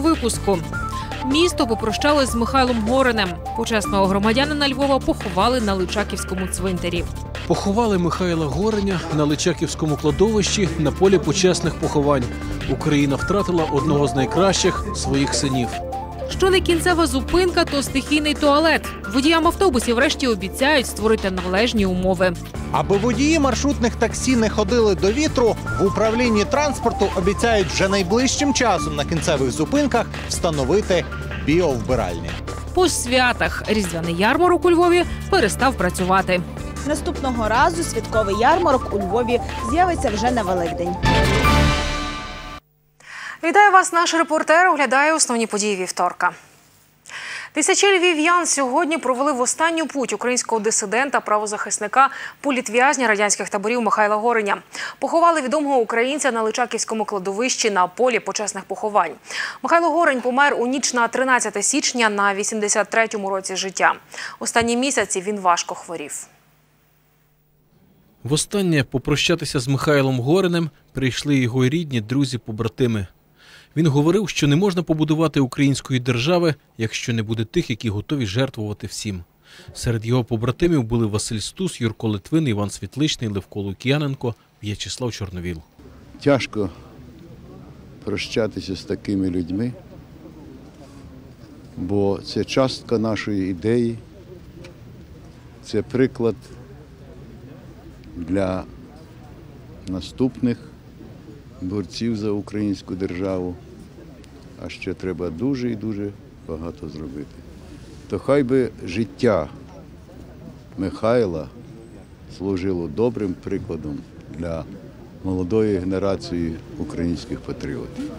Випуску місто попрощалось з Михайлом Горинем. Почесного громадянина Львова поховали на Личаківському цвинтарі. Поховали Михайла Гореня на Личаківському кладовищі на полі почесних поховань. Україна втратила одного з найкращих своїх синів. Що не кінцева зупинка, то стихійний туалет. Водіям автобусів врешті обіцяють створити належні умови. Аби водії маршрутних таксі не ходили до вітру, в управлінні транспорту обіцяють вже найближчим часом на кінцевих зупинках встановити біовбиральні. По святах різдвяний ярмарок у Львові перестав працювати. Наступного разу святковий ярмарок у Львові з'явиться вже на Великдень. Вітаю вас, наш репортер. Оглядає основні події вівторка. Тисячі львів'ян сьогодні провели в останню путь українського дисидента, правозахисника, політв'язня радянських таборів Михайла Гореня. Поховали відомого українця на Личаківському кладовищі на полі почесних поховань. Михайло Горень помер у ніч на 13 січня на 83-му році життя. Останні місяці він важко хворів. Востаннє попрощатися з Михайлом Горенем прийшли його рідні, друзі, побратими. Він говорив, що не можна побудувати української держави, якщо не буде тих, які готові жертвувати всім. Серед його побратимів були Василь Стус, Юрко Литвин, Іван Світличний, Левко Лук'яненко, В'ячеслав Чорновіл. Тяжко прощатися з такими людьми, бо це частка нашої ідеї, це приклад для наступних борців за українську державу. А ще треба дуже і дуже багато зробити. То хай би життя Михайла служило добрим прикладом для молодої генерації українських патріотів.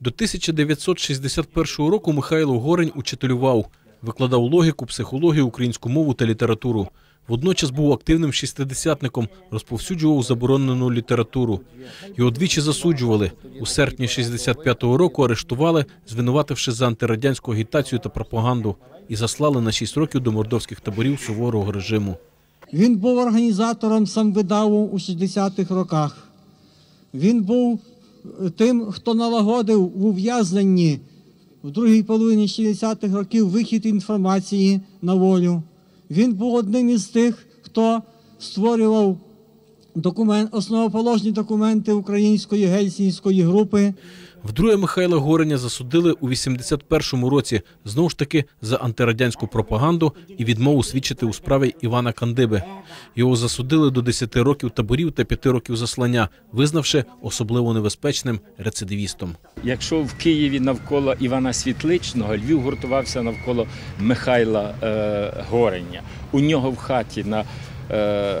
До 1961 року Михайло Горень учителював, викладав логіку, психологію, українську мову та літературу. Водночас був активним шістидесятником, розповсюджував заборонену літературу. Його двічі засуджували. У серпні 65-го року арештували, звинувативши за антирадянську агітацію та пропаганду, і заслали на 6 років до мордовських таборів суворого режиму. Він був організатором самвидаву у 60-х роках. Він був е, тим, хто налагодив в ув'язненні в другій половині 60-х років вихід інформації на волю. Він був одним із тих, хто створював документ, основоположні документи української гельсінської групи. Вдруге Михайла Гореня засудили у 81-му році знову ж таки за антирадянську пропаганду і відмову свідчити у справі Івана Кандиби. Його засудили до 10 років таборів та 5 років заслання, визнавши особливо небезпечним рецидивістом. Якщо в Києві навколо Івана Світличного Львів гуртувався навколо Михайла е, Гореня. У нього в хаті на е,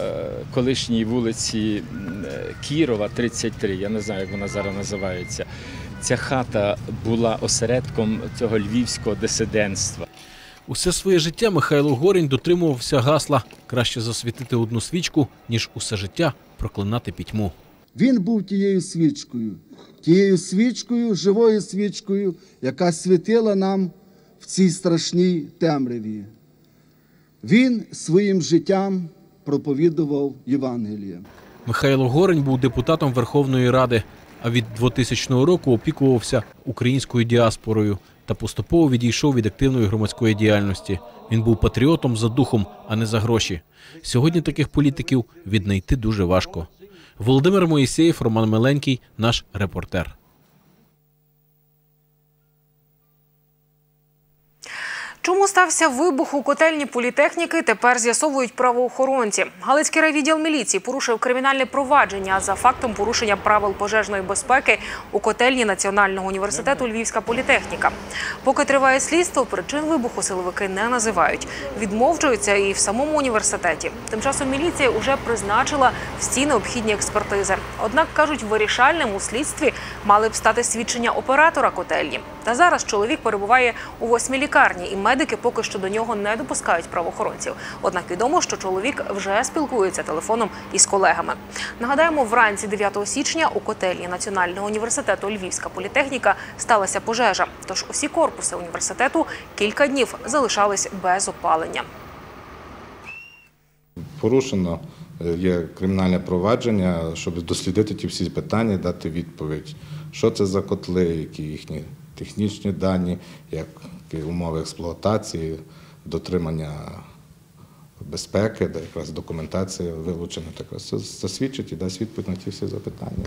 колишній вулиці е, Кірова, 33, я не знаю, як вона зараз називається. Ця хата була осередком цього львівського дисидентства. Усе своє життя Михайло Горень дотримувався гасла краще засвітити одну свічку, ніж усе життя проклинати пітьму. Він був тією свічкою, тією свічкою, живою свічкою, яка світила нам в цій страшній темряві. Він своїм життям проповідував Євангеліє. Михайло Горень був депутатом Верховної Ради, а від 2000 року опікувався українською діаспорою та поступово відійшов від активної громадської діяльності. Він був патріотом за духом, а не за гроші. Сьогодні таких політиків віднайти дуже важко. Володимир Моїсеєв, Роман Миленький, наш репортер. Чому стався вибух у котельні політехніки, тепер з'ясовують правоохоронці. Галицький райвідділ міліції порушив кримінальне провадження за фактом порушення правил пожежної безпеки у котельні Національного університету Львівська політехніка. Поки триває слідство, причин вибуху силовики не називають. Відмовчуються і в самому університеті. Тим часом міліція вже призначила всі необхідні експертизи. Однак кажуть, вирішальним у слідстві мали б стати свідчення оператора котельні. Та зараз чоловік перебуває у восьмій лікарні, і медики поки що до нього не допускають правоохоронців. Однак відомо, що чоловік вже спілкується телефоном із колегами. Нагадаємо, вранці 9 січня у котельні Національного університету Львівська політехніка сталася пожежа. Тож усі корпуси університету кілька днів залишались без опалення. Порушено е, є кримінальне провадження, щоб дослідити ті всі питання, дати відповідь, що це за котли, які їхні технічні дані, які умови експлуатації, дотримання безпеки, де якраз документація вилучена. Так засвідчить і дасть відповідь на ті всі запитання.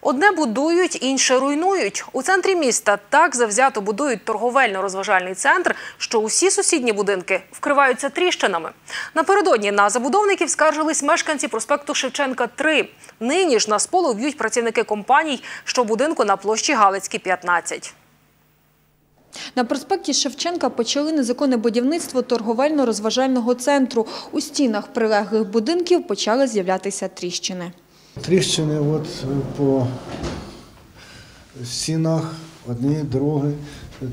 Одне будують, інше руйнують. У центрі міста так завзято будують торговельно-розважальний центр, що усі сусідні будинки вкриваються тріщинами. Напередодні на забудовників скаржились мешканці проспекту Шевченка 3. Нині ж на сполу б'ють працівники компаній, що будинку на площі Галицькій 15. На проспекті Шевченка почали незаконне будівництво торговельно-розважального центру. У стінах прилеглих будинків почали з'являтися тріщини. Тріщини от е, по стінах, одні, другі,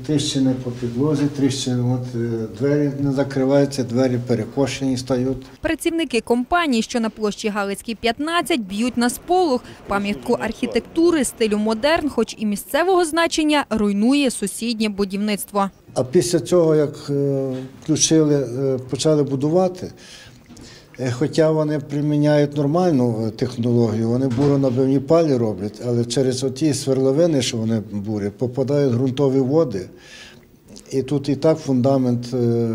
тріщини по підлозі, тріщини, от е, двері не закриваються, двері перекошені стають. Працівники компанії, що на площі Галицькій 15, б'ють на сполох. Пам'ятку архітектури стилю модерн, хоч і місцевого значення, руйнує сусіднє будівництво. А після цього, як е, включили, е, почали будувати, хоча вони приміняють нормальну е, технологію, вони буронабивні палі роблять, але через оті сверловини, що вони бурять, попадають ґрунтові води. І тут і так фундамент е,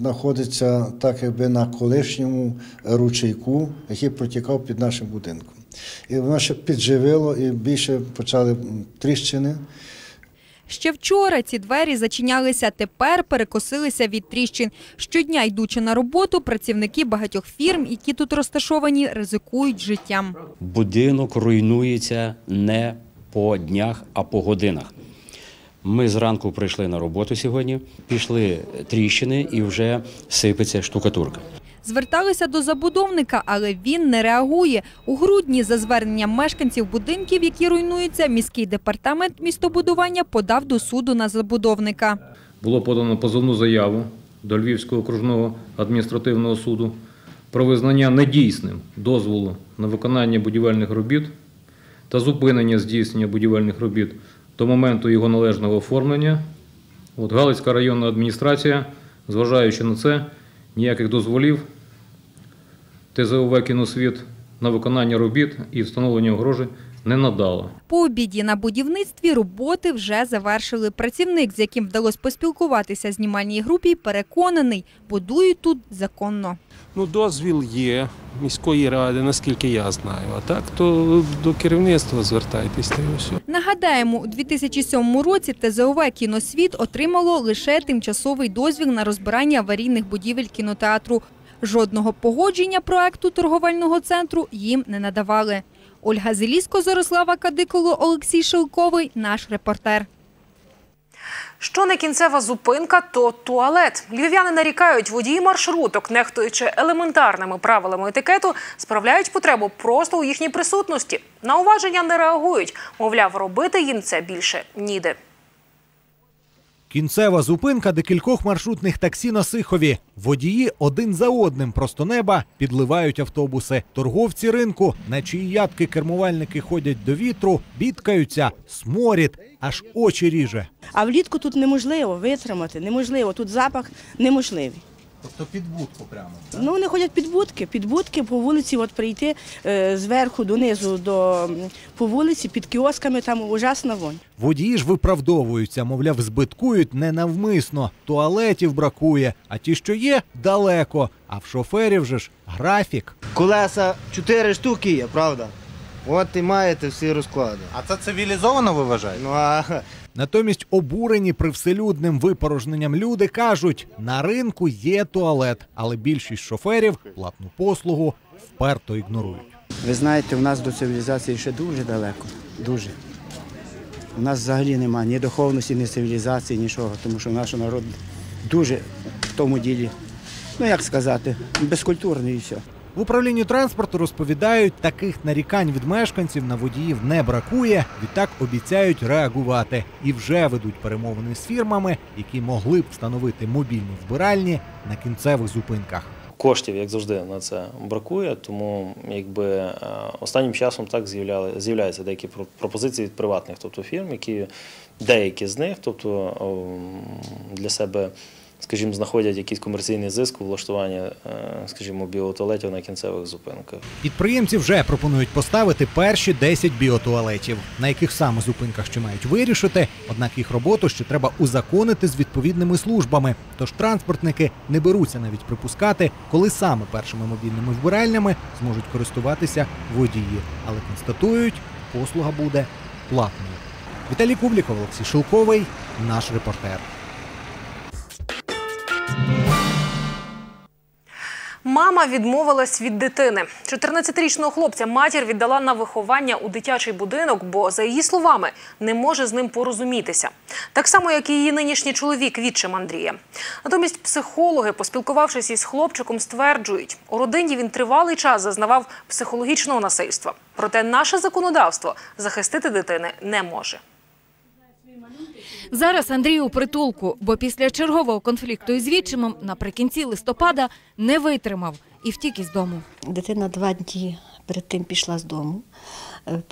знаходиться так, якби на колишньому ручейку, який протікав під нашим будинком. І воно ще підживило і більше почали тріщини. Ще вчора ці двері зачинялися, тепер перекосилися від тріщин. Щодня, йдучи на роботу, працівники багатьох фірм, які тут розташовані, ризикують життям. будинок руйнується не по днях, а по годинах. Ми зранку прийшли на роботу сьогодні, пішли тріщини і вже сипеться штукатурка. Зверталися до забудовника, але він не реагує. У грудні за зверненням мешканців будинків, які руйнуються, міський департамент містобудування подав до суду на забудовника. було подано позовну заяву до Львівського окружного адміністративного суду про визнання недійсним дозволу на виконання будівельних робіт та зупинення здійснення будівельних робіт до моменту його належного оформлення. От Галицька районна адміністрація, зважаючи на це, ніяких дозволів ТЗОВ «Кіносвіт» на виконання робіт і встановлення огорожі не надала. По обіді на будівництві роботи вже завершили. Працівник, з яким вдалося поспілкуватися знімальній групі, переконаний, будують тут законно. Ну, дозвіл є міської ради, наскільки я знаю. А так, то до керівництва звертайтесь та й все. Нагадаємо, у 2007 році ТЗОВ «Кіносвіт» отримало лише тимчасовий дозвіл на розбирання аварійних будівель кінотеатру. Жодного погодження проекту торговельного центру їм не надавали. Ольга Зеліско, Зорислава Кадиколо, Олексій Шилковий – наш репортер. Що не кінцева зупинка, то туалет. Львів'яни нарікають, водії маршруток, нехтуючи елементарними правилами етикету, справляють потребу просто у їхній присутності. На уваження не реагують. Мовляв, робити їм це більше ніде. Кінцева зупинка декількох маршрутних таксі на Сихові. Водії один за одним просто неба підливають автобуси. Торговці ринку, на чиї ядки кермувальники ходять до вітру, бідкаються, сморід, аж очі ріже. А влітку тут неможливо витримати, неможливо. Тут запах неможливий. Тобто під будку прямо. Ну, вони ходять під будки, під будки по вулиці, от прийти е, зверху донизу до по вулиці, під кіосками там ужасна вонь. Водії ж виправдовуються, мовляв, збиткують ненавмисно. Туалетів бракує, а ті, що є, далеко. А в шоферів же ж графік. Колеса чотири штуки є, правда? От і маєте всі розклади. А це цивілізовано ви вважаєте? Ну а Натомість обурені привселюдним випорожненням люди кажуть, на ринку є туалет, але більшість шоферів платну послугу вперто ігнорують. Ви знаєте, у нас до цивілізації ще дуже далеко. Дуже. У нас взагалі немає ні духовності, ні цивілізації, нічого, тому що наш народ дуже в тому ділі, ну як сказати, безкультурний і все. В управлінні транспорту розповідають, таких нарікань від мешканців на водіїв не бракує. Відтак обіцяють реагувати і вже ведуть перемовини з фірмами, які могли б встановити мобільні вбиральні на кінцевих зупинках. Коштів, як завжди, на це бракує, тому якби е, останнім часом так з'являються деякі про- пропозиції від приватних, тобто фірм, які деякі з них, тобто для себе, скажімо, знаходять якийсь комерційний зиск у влаштуванні, е, скажімо, біотуалетів на кінцевих зупинках. Підприємці вже пропонують поставити перші 10 біотуалетів, на яких саме зупинках ще мають вирішити. Однак їх роботу ще треба узаконити з відповідними службами. Тож транспортники не беруться навіть припускати, коли саме першими мобільними вбиральнями зможуть користуватися водії, але констатують, послуга буде платною. Віталій Кубліков, Олексій Шилковий, наш репортер. Мама відмовилась від дитини. 14-річного хлопця матір віддала на виховання у дитячий будинок, бо, за її словами, не може з ним порозумітися. Так само, як і її нинішній чоловік, відчим Андрія. Натомість психологи, поспілкувавшись із хлопчиком, стверджують, у родині він тривалий час зазнавав психологічного насильства. Проте наше законодавство захистити дитини не може. Зараз Андрій у притулку, бо після чергового конфлікту із відчимом наприкінці листопада не витримав і втік із дому. Дитина два дні перед тим пішла з дому. Е,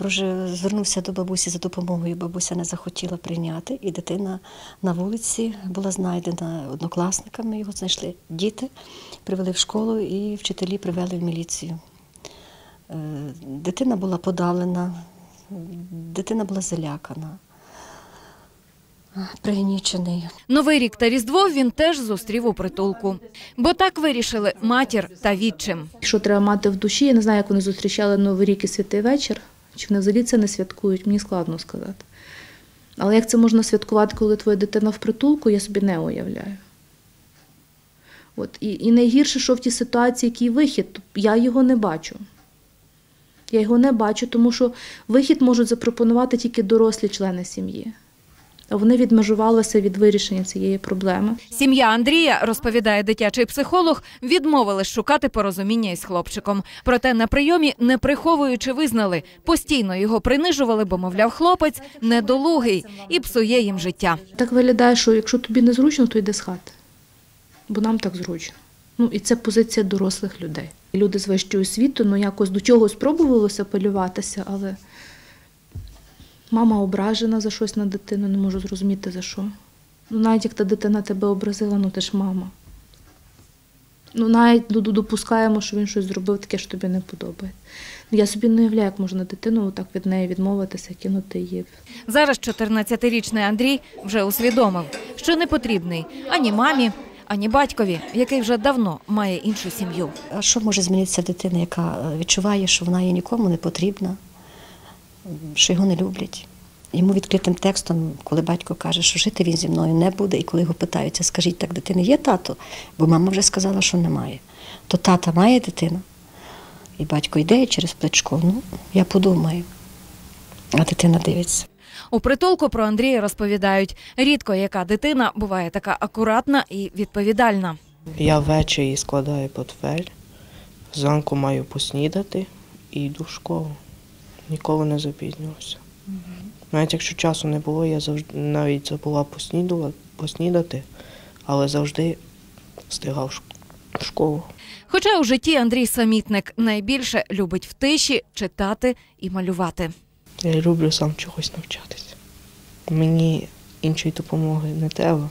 Звернувся до бабусі за допомогою. Бабуся не захотіла прийняти, і дитина на вулиці була знайдена однокласниками. Його знайшли діти, привели в школу і вчителі привели в міліцію. Е, Дитина була подавлена, дитина була залякана, пригнічений. Новий рік та Різдво він теж зустрів у притулку. Бо так вирішили матір та відчим. Що треба мати в душі, я не знаю, як вони зустрічали Новий рік і святий вечір, чи вони взагалі це не святкують, мені складно сказати. Але як це можна святкувати, коли твоя дитина в притулку, я собі не уявляю. От, і, і найгірше, що в тій ситуації, який вихід, я його не бачу. Я його не бачу, тому що вихід можуть запропонувати тільки дорослі члени сім'ї. Вони відмежувалися від вирішення цієї проблеми. Сім'я Андрія, розповідає дитячий психолог, відмовилась шукати порозуміння із хлопчиком. Проте на прийомі, не приховуючи, визнали, постійно його принижували, бо, мовляв, хлопець недолугий і псує їм життя. Так виглядає, що якщо тобі не зручно, то йди з хати. Бо нам так зручно. Ну і це позиція дорослих людей. Люди з вищою освітою, ну якось до чогось спробувалося полюватися, але мама ображена за щось на дитину, не можу зрозуміти за що. Ну, навіть як та дитина тебе образила, ну ти ж мама. Ну, навіть ду- допускаємо, що він щось зробив таке, що тобі не подобається. Ну, Я собі не уявляю, як можна дитину так від неї відмовитися, кинути її. Зараз 14-річний Андрій вже усвідомив, що не потрібний ані мамі, ані батькові, який вже давно має іншу сім'ю. А що може змінитися дитина, яка е, відчуває, що вона є нікому не потрібна, що його не люблять? Йому відкритим текстом, коли батько каже, що жити він зі мною не буде, і коли його питаються, скажіть так, дитини є тато? Бо мама вже сказала, що немає. То тата має дитина. І батько йде через плечко. Ну, я подумаю. А дитина дивиться. У притулку про Андрія розповідають, рідко яка дитина буває така акуратна і відповідальна. Я ввечері складаю портфель, зранку маю поснідати і йду в школу. Ніколи не запізнювався. Навіть якщо часу не було, я завжди навіть забула поснідати, але завжди встигав в школу. Хоча у житті Андрій самітник найбільше любить в тиші читати і малювати. Я люблю сам чогось навчатися. Мені іншої допомоги не треба.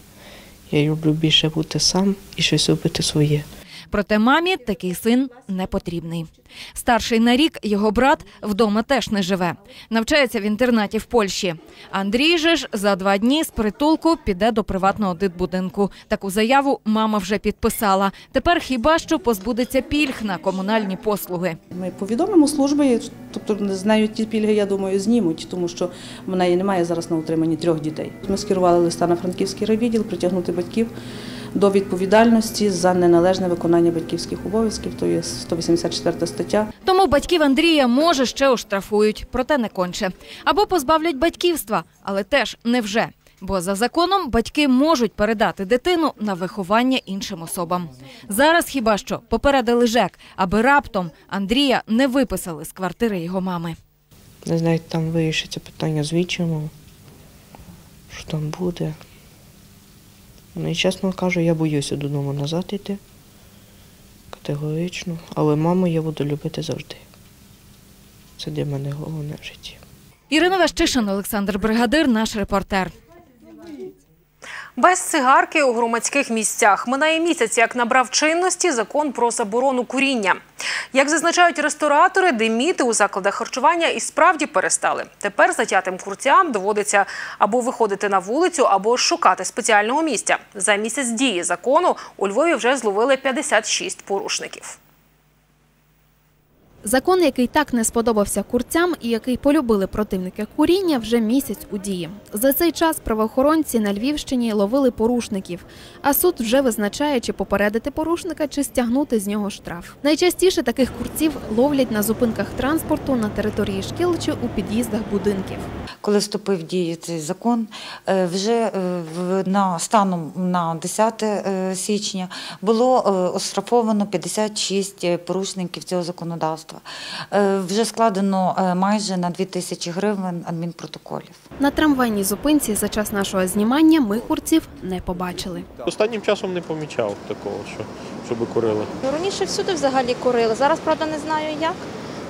Я люблю більше бути сам і щось робити своє. Проте мамі такий син не потрібний. Старший на рік його брат вдома теж не живе. Навчається в інтернаті в Польщі. Андрій же ж за два дні з притулку піде до приватного дитбудинку. Таку заяву мама вже підписала. Тепер хіба що позбудеться пільг на комунальні послуги. Ми повідомимо служби, тобто з нею ті пільги, я думаю, знімуть, тому що в неї немає зараз на утриманні трьох дітей. Ми скерували листа на франківський райвідділ притягнути батьків до відповідальності за неналежне виконання батьківських обов'язків, то є 184 стаття. Тому батьків Андрія може ще оштрафують, проте не конче. Або позбавлять батьківства, але теж не вже. Бо за законом батьки можуть передати дитину на виховання іншим особам. Зараз хіба що попередили ЖЕК, аби раптом Андрія не виписали з квартири його мами. Не знаю, там вирішиться питання з вічимом, що там буде. Ну і чесно кажу, я боюся додому назад йти. Категорично. Але маму я буду любити завжди. Це для мене головне в житті. Ірина Вещишин, Олександр Бригадир, наш репортер. Без цигарки у громадських місцях минає місяць, як набрав чинності закон про заборону куріння. Як зазначають ресторатори, диміти у закладах харчування і справді перестали. Тепер затятим курцям доводиться або виходити на вулицю, або шукати спеціального місця. За місяць дії закону у Львові вже зловили 56 порушників. Закон, який так не сподобався курцям і який полюбили противники куріння, вже місяць у дії. За цей час правоохоронці на Львівщині ловили порушників, а суд вже визначає, чи попередити порушника, чи стягнути з нього штраф. Найчастіше таких курців ловлять на зупинках транспорту, на території шкіл чи у під'їздах будинків. Коли вступив в дію цей закон, е, вже е, на станом на 10 е, січня було оштрафовано 56 порушників цього законодавства. Е, Вже складено е, майже на 2 тисячі гривень адмінпротоколів. На трамвайній зупинці за час нашого знімання ми курців не побачили. Останнім часом не помічав такого, що щоб курили. Ну, Раніше всюди взагалі курили. Зараз, правда, не знаю як.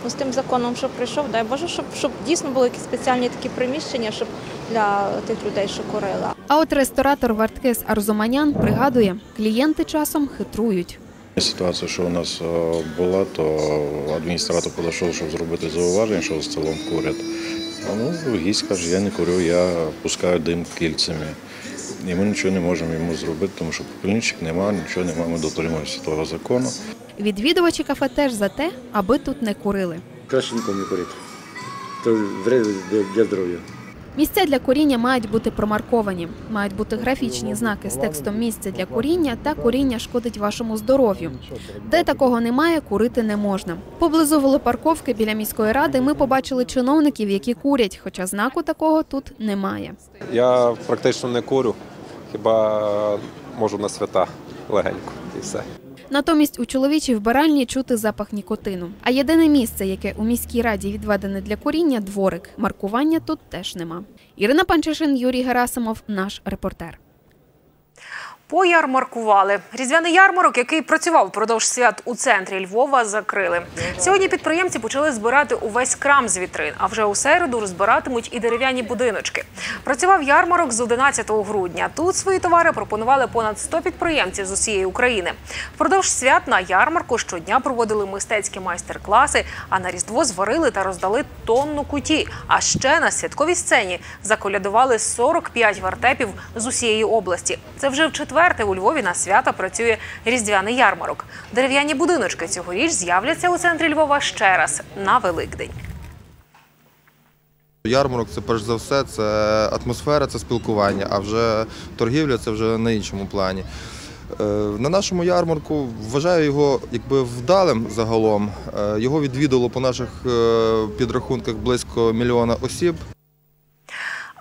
Ну, з тим законом, що прийшов, дай Боже, щоб, щоб дійсно були якісь спеціальні такі приміщення, щоб для тих людей, що курили. А от ресторатор Варткес Арзуманян пригадує, клієнти часом хитрують. Ситуація, що у нас е, була, то адміністратор підійшов, щоб зробити зауваження, що за столом курять. А ну, гість каже, я не курю, я пускаю дим кільцями. І ми нічого не можемо йому зробити, тому що попільничок немає, нічого немає, ми дотримуємося того закону. Відвідувачі кафе теж за те, аби тут не курили. Краще нікому не курити. То для здоров'я. Місця для куріння мають бути промарковані, мають бути графічні знаки з текстом місце для куріння та куріння шкодить вашому здоров'ю. Де такого немає, курити не можна. Поблизу велопарковки біля міської ради ми побачили чиновників, які курять, хоча знаку такого тут немає. Я практично не курю, хіба можу на свята легенько і все. Натомість у чоловічій вбиральні чути запах нікотину. А єдине місце, яке у міській раді відведене для куріння дворик. Маркування тут теж нема. Ірина Панчишин, Юрій Герасимов, наш репортер. Поярмаркували. Різдвяний ярмарок, який працював впродовж свят у центрі Львова, закрили. Сьогодні підприємці почали збирати увесь крам з вітрин, а вже у середу розбиратимуть і дерев'яні будиночки. Працював ярмарок з 11 грудня. Тут свої товари пропонували понад 100 підприємців з усієї України. Впродовж свят на ярмарку щодня проводили мистецькі майстер-класи, а на Різдво зварили та роздали тонну куті. А ще на святковій сцені заколядували 45 вертепів з усієї області. Це вже в четверте у Львові на свята працює різдвяний ярмарок. Дерев'яні будиночки цьогоріч з'являться у центрі Львова ще раз на Великдень. Ярмарок це перш за все, це атмосфера, це спілкування, а вже торгівля це вже на іншому плані. Е, На нашому ярмарку вважаю його якби вдалим загалом. Е, Його відвідало по наших е, підрахунках близько мільйона осіб.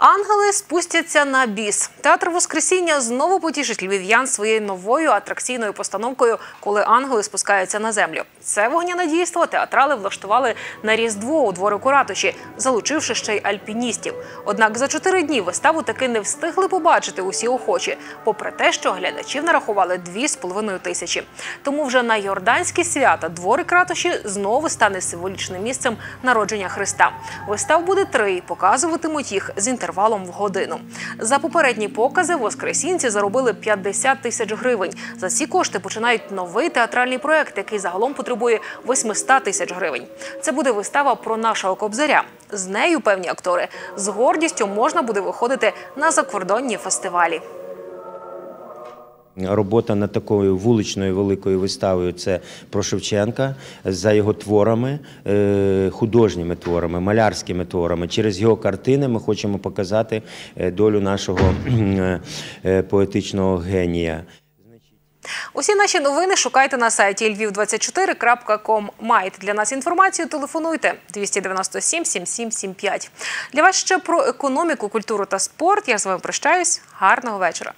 Ангели спустяться на біс. Театр Воскресіння знову потішить львів'ян своєю новою атракційною постановкою, коли ангели спускаються на землю. Це вогняне дійство театрали влаштували на різдво у дворику ратуші, залучивши ще й альпіністів. Однак за чотири дні виставу таки не встигли побачити усі охочі, попри те, що глядачів нарахували дві з половиною тисячі. Тому вже на йорданські свята дворик ратуші знову стане символічним місцем народження Христа. Вистав буде три, показуватимуть їх з інтервалом інтервалом в годину. За попередні покази воскресінці заробили 50 тисяч гривень. За ці кошти починають новий театральний проект, який загалом потребує 800 тисяч гривень. Це буде вистава про нашого кобзаря. З нею певні актори з гордістю можна буде виходити на закордонні фестивалі. Робота над такою вуличною великою виставою це про Шевченка за його творами, е, художніми творами, малярськими творами. Через його картини ми хочемо показати е, долю нашого е, поетичного генія. Усі наші новини шукайте на сайті lviv24.com. Маєте для нас інформацію? Телефонуйте 297 7775. Для вас ще про економіку, культуру та спорт. Я з вами прощаюсь. Гарного вечора.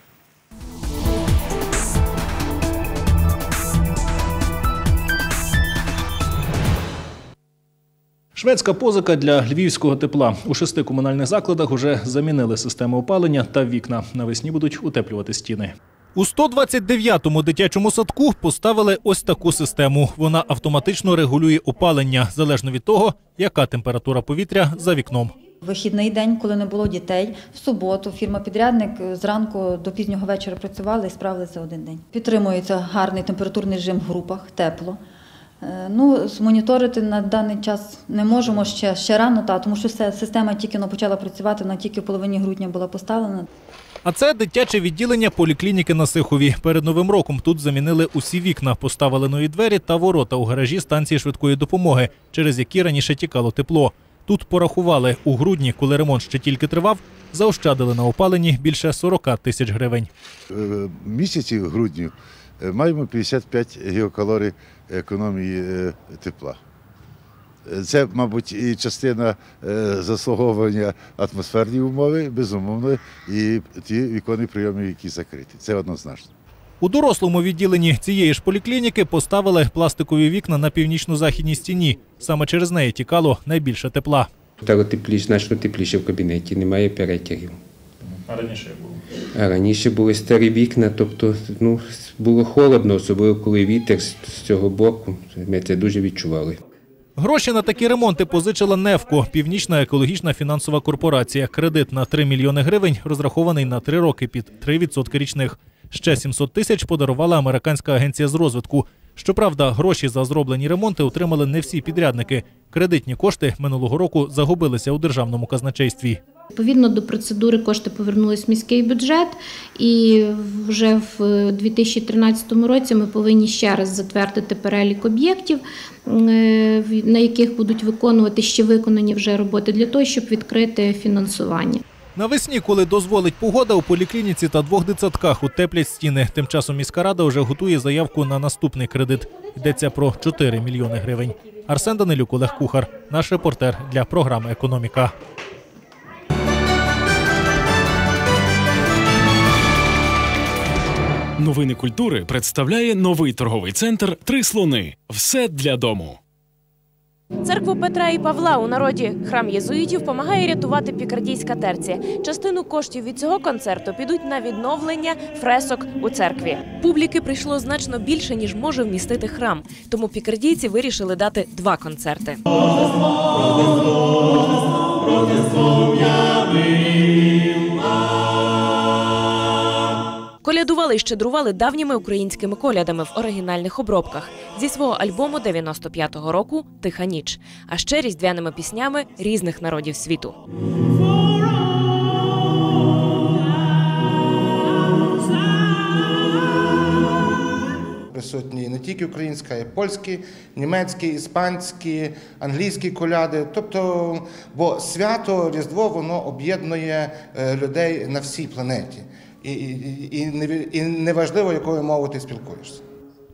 Шведська позика для львівського тепла. У шести комунальних закладах уже замінили систему опалення та вікна. Навесні будуть утеплювати стіни. У 129-му дитячому садку поставили ось таку систему. Вона автоматично регулює опалення залежно від того, яка температура повітря за вікном. Вихідний день, коли не було дітей, в суботу фірма-підрядник зранку до пізнього вечора працювала і справилися один день. Підтримується гарний температурний режим в групах, тепло. Е, Ну, змоніторити на даний час не можемо ще, ще рано, та, тому що система тільки но почала працювати, вона тільки в половині грудня була поставлена. А це дитяче відділення поліклініки на Сихові. Перед новим роком тут замінили усі вікна, поставили нові двері та ворота у гаражі станції швидкої допомоги, через які раніше тікало тепло. Тут порахували у грудні, коли ремонт ще тільки тривав, заощадили на опаленні більше 40 тисяч гривень. Місяці в грудні е, маємо 55 гігакалорій економії е, тепла. Е, Це, мабуть, і частина е, заслуговування атмосферні умови, безумовно, і ті віконні прийоми, які закриті. Це однозначно. У дорослому відділенні цієї ж поліклініки поставили пластикові вікна на північно-західній стіні. Саме через неї тікало найбільше тепла. Стало тепліше, значно тепліше в кабінеті, немає перетягів. А раніше було. Раніше були старі вікна, тобто ну, було холодно, особливо коли вітер з цього боку. Ми це дуже відчували. Гроші на такі ремонти позичила Невко, північна екологічна фінансова корпорація. Кредит на 3 мільйони гривень розрахований на 3 роки під 3% річних. Ще 700 тисяч подарувала американська агенція з розвитку. Щоправда, гроші за зроблені ремонти отримали не всі підрядники. Кредитні кошти минулого року загубилися у державному казначействі. Відповідно до процедури кошти повернулись в міський бюджет, і вже в 2013 році ми повинні ще раз затвердити перелік об'єктів, е, на яких будуть виконувати ще виконані вже роботи для того, щоб відкрити фінансування. Навесні, коли дозволить погода, у поліклініці та двох дитсадках утеплять стіни. Тим часом міська рада вже готує заявку на наступний кредит. Йдеться про 4 мільйони гривень. Арсен Данилюк, Олег Кухар, наш репортер для програми Економіка. Новини культури представляє новий торговий центр Три слони. Все для дому. Церкву Петра і Павла у народі храм єзуїтів помагає рятувати пікардійська терція. Частину коштів від цього концерту підуть на відновлення фресок у церкві. Публіки прийшло значно більше ніж може вмістити храм. Тому пікардійці вирішили дати два концерти. Колядували і щедрували давніми українськими колядами в оригінальних обробках зі свого альбому 95-го року Тиха ніч, а ще різдвяними піснями різних народів світу. Присутні не тільки українська, а й польські, німецькі, іспанські, англійські коляди. Тобто, бо свято Різдво воно об'єднує е, людей на всій планеті. І, і, і, не, і неважливо, якою мовою ти спілкуєшся.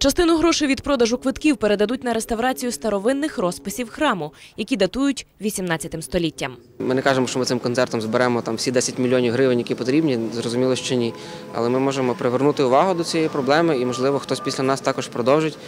Частину грошей від продажу квитків передадуть на реставрацію старовинних розписів храму, які датують 18 століттям. Ми не кажемо, що ми цим концертом зберемо там всі 10 мільйонів гривень, які потрібні. Зрозуміло, що ні. Але ми можемо привернути увагу до цієї проблеми, і можливо хтось після нас також продовжить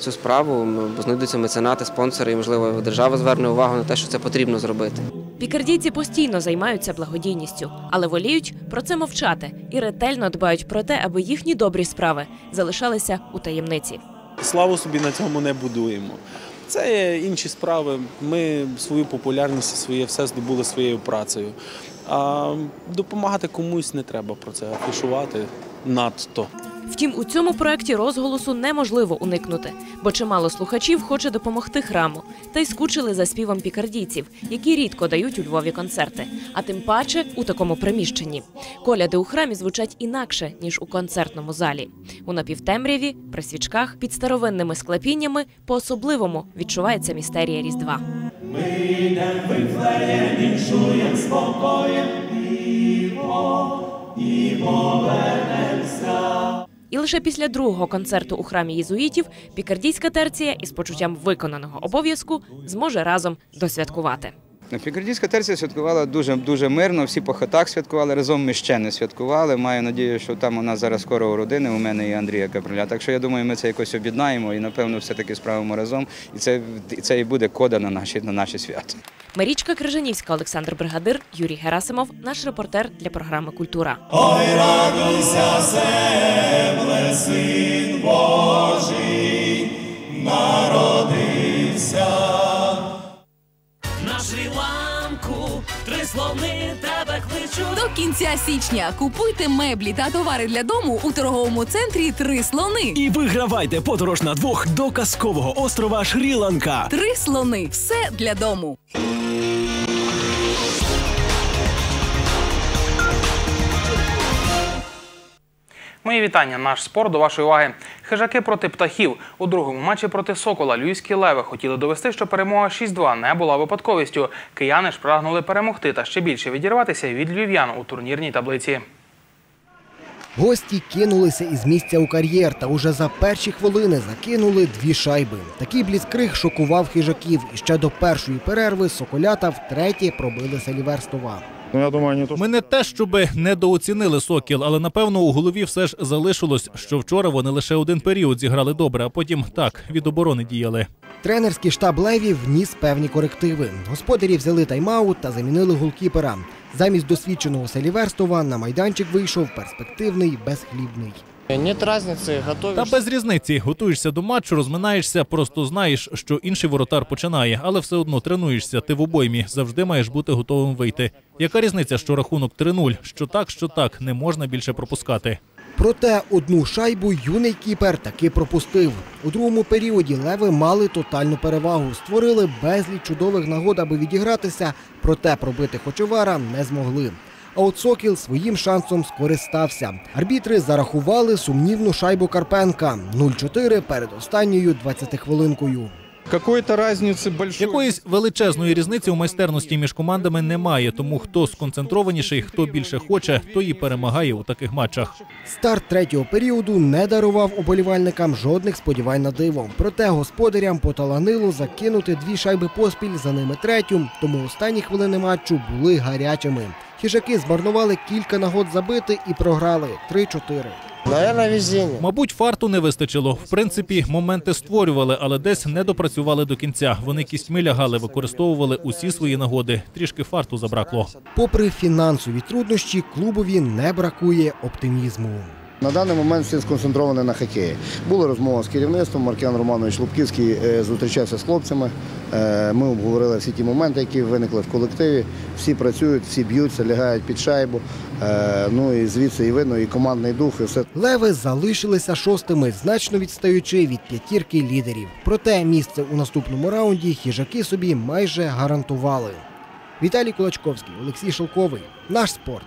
цю справу. Бо знайдуться меценати, спонсори, і можливо держава зверне увагу на те, що це потрібно зробити. Пікардійці постійно займаються благодійністю, але воліють про це мовчати і ретельно дбають про те, аби їхні добрі справи залишалися у таємниці. Славу собі на цьому не будуємо. Це інші справи. Ми свою популярність, своє все здобули своєю працею. А допомагати комусь не треба про це афішувати надто. Втім, у цьому проєкті розголосу неможливо уникнути, бо чимало слухачів хоче допомогти храму, та й скучили за співом пікардійців, які рідко дають у Львові концерти, а тим паче у такому приміщенні. Коляди у храмі звучать інакше ніж у концертному залі. У напівтемряві, при свічках, під старовинними склепіннями по-особливому відчувається містерія Різдва. Ми йдем вифлеєм, віншуєм спокоєм, і, повернемся. І лише після другого концерту у храмі єзуїтів пікардійська терція із почуттям виконаного обов'язку зможе разом досвяткувати. Пікардійська терція святкувала дуже дуже мирно, всі по хатах святкували, разом ми ще не святкували. Маю надію, що там у нас зараз скоро у родини, у мене і Андрія Каприля. Так що я думаю, ми це якось об'єднаємо і, напевно, все-таки справимо разом. І це, і це і буде кода на наші, на наші свята. Марічка Крижанівська, Олександр Бригадир, Юрій Герасимов, наш репортер для програми Культура. Ой, радуйся, земле, син Божий, народився. На Шрі-Ланку три словни тебе кличуть. До кінця січня купуйте меблі та товари для дому у торговому центрі Три слони. І вигравайте подорож на двох до казкового острова Шрі-Ланка. Три слони все для дому. Мої вітання. Наш спорт до вашої уваги. Хижаки проти птахів. У другому матчі проти Сокола Львівські леви хотіли довести, що перемога 6-2 не була випадковістю. Кияни ж прагнули перемогти та ще більше відірватися від львів'ян у турнірній таблиці. Гості кинулися із місця у кар'єр та уже за перші хвилини закинули дві шайби. Такий бліскриг шокував хижаків. І ще до першої перерви соколята втретє пробилися ліверстова. Ну, я думаю, не то, Ми не те, щоб недооцінили Сокіл, але напевно у голові все ж залишилось, що вчора вони лише один період зіграли добре, а потім так від оборони діяли. Тренерський штаб Леві вніс певні корективи. Господарі взяли тайм-аут та замінили голкіпера. Замість досвідченого Селіверстова на майданчик вийшов перспективний безхлібний. Нет разницы, готовишь. Та без різниці. Готуєшся до матчу, розминаєшся, просто знаєш, що інший воротар починає, але все одно тренуєшся. Ти в обоймі завжди маєш бути готовим вийти. Яка різниця, що рахунок 3-0? Що так, що так, не можна більше пропускати. Проте одну шайбу юний кіпер таки пропустив. У другому періоді леви мали тотальну перевагу, створили безліч чудових нагод, аби відігратися, проте пробити хочевара не змогли. А от Сокіл своїм шансом скористався. Арбітри зарахували сумнівну шайбу Карпенка 0-4 перед останньою 20-хвилинкою. Какої-то разниці Якоїсь величезної різниці у майстерності між командами немає, тому хто сконцентрованіший, хто більше хоче, той і перемагає у таких матчах. Старт третього періоду не дарував уболівальникам жодних сподівань на диво. Проте господарям поталанило закинути дві шайби поспіль, за ними третю, тому останні хвилини матчу були гарячими. Хижаки змарнували кілька нагод забити і програли 3-4. Наверное, везение. Мабуть, фарту не вистачило. В принципі, моменти створювали, але десь не допрацювали до кінця. Вони кістьми лягали, використовували усі свої нагоди. Трішки фарту забракло. Попри фінансові труднощі, клубові не бракує оптимізму. На даний момент всі сконцентровані на хокеї. Була розмова з керівництвом. Маркіан Романович Лубківський е, зустрічався з хлопцями. Е, Ми обговорили всі ті моменти, які виникли в колективі. Всі працюють, всі б'ються, лягають під шайбу. Е, Ну і звідси і видно, і командний дух, і все. Леви залишилися шостими, значно відстаючи від п'ятірки лідерів. Проте місце у наступному раунді хижаки собі майже гарантували. Віталій Кулачковський, Олексій Шелковий. Наш спорт.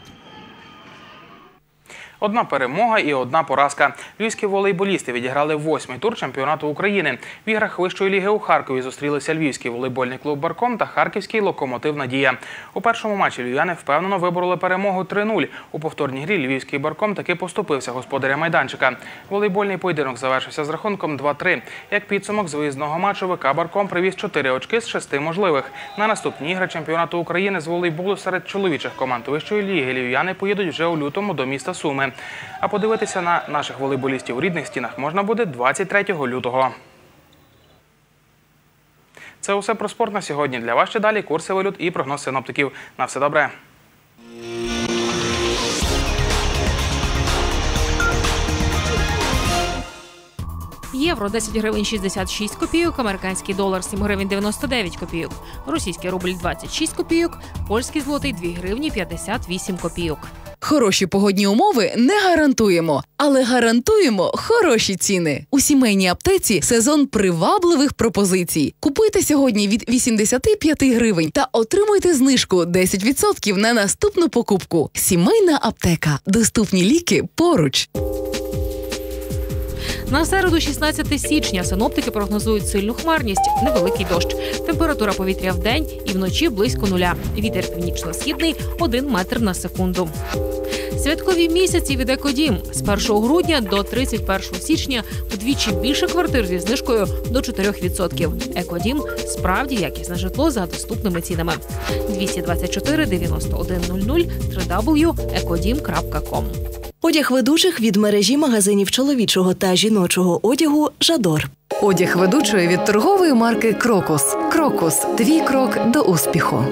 Одна перемога і одна поразка. Львівські волейболісти відіграли восьмий тур чемпіонату України. В іграх вищої ліги у Харкові зустрілися Львівський волейбольний клуб Барком та Харківський локомотив Надія. У першому матчі львів'яни впевнено вибороли перемогу 3-0. У повторній грі Львівський Барком таки поступився господаря майданчика. Волейбольний поєдинок завершився з рахунком 2-3. Як підсумок з виїзного матчу ВК Барком привіз 4 очки з 6 можливих. На наступні ігри чемпіонату України з волейболу серед чоловічих команд вищої ліги львів'яни поїдуть вже у лютому до міста Суми. А подивитися на наших волейболістів у рідних стінах можна буде 23 лютого. Це усе про спорт на сьогодні. Для вас ще далі курси валют і прогноз синоптиків. На все добре. Євро 10 гривень 66 копійок, американський долар 7 гривень 99 копійок, російський рубль 26 копійок, польський злотий 2 гривні 58 копійок. Хороші погодні умови не гарантуємо, але гарантуємо хороші ціни. У сімейній аптеці сезон привабливих пропозицій. Купуйте сьогодні від 85 гривень та отримуйте знижку 10% на наступну покупку. Сімейна аптека. Доступні ліки поруч. На середу, 16 січня, синоптики прогнозують сильну хмарність, невеликий дощ. Температура повітря в день і вночі близько нуля. Вітер північно-східний 1 метр на секунду. Святкові місяці від Екодім з 1 грудня до 31 січня вдвічі більше квартир зі знижкою до 4%. Екодім справді якісне житло за доступними цінами. 224 91 00 www.ekodim.com Одяг ведучих від мережі магазинів чоловічого та жіночого одягу Жадор. Одяг ведучої від торгової марки Крокус. Крокус. Твій крок до успіху.